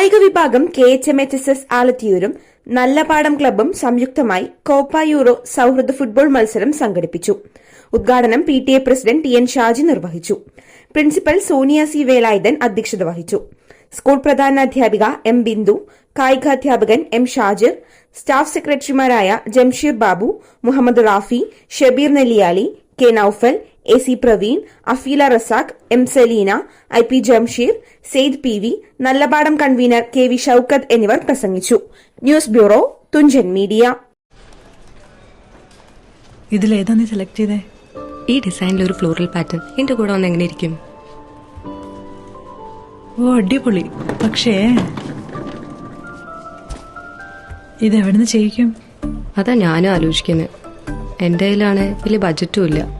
കായിക വിഭാഗം K H M H S S ആലത്തിയൂരും Nallapadam ക്ലബും സംയുക്തമായി കോപ്പ യൂറോ സൌഹൃദ ഫുട്ബോൾ മത്സരം സംഘടിപ്പിച്ചു. ഉദ്ഘാടനം P T A president T N Shaji നിർവഹിച്ചു. പ്രിൻസിപ്പൽ സോനിയ സി വേലായുധൻ അധ്യക്ഷത വഹിച്ചു. സ്കൂൾ പ്രധാനാധ്യാപിക എം ബിന്ദു കായിക അധ്യാപകൻ എം ഷാജിർ സ്റ്റാഫ് സെക്രട്ടറിമാരായ Jamsheer Babu Muhammad Rafi Shabeer Nelliyali K Noufal A C Praveen Afeela Razak M Selina I P Jamsheer Saeed P V Nallapadam convener K V Shoukath എന്നിവർ പ്രസംഗിച്ചു. News bureau Thunchan media. ഇതിലേതാ നീ select ചെയ്തേ? ഈ ഡിസൈനിൽ ഒരു floral pattern എന്റെ കൂടെ വന്ന് എങ്ങനെ ഇരിക്കും? ഓ അടിപൊളി. പക്ഷേ ഇത് എവിടുന്ന് ചെയ്യിക്കും? അതാ ഞാനും ആലോചിക്കുന്നത് എന്റെ കയ്യിലാണ് വലിയ ബഡ്ജറ്റും ഇല്ല.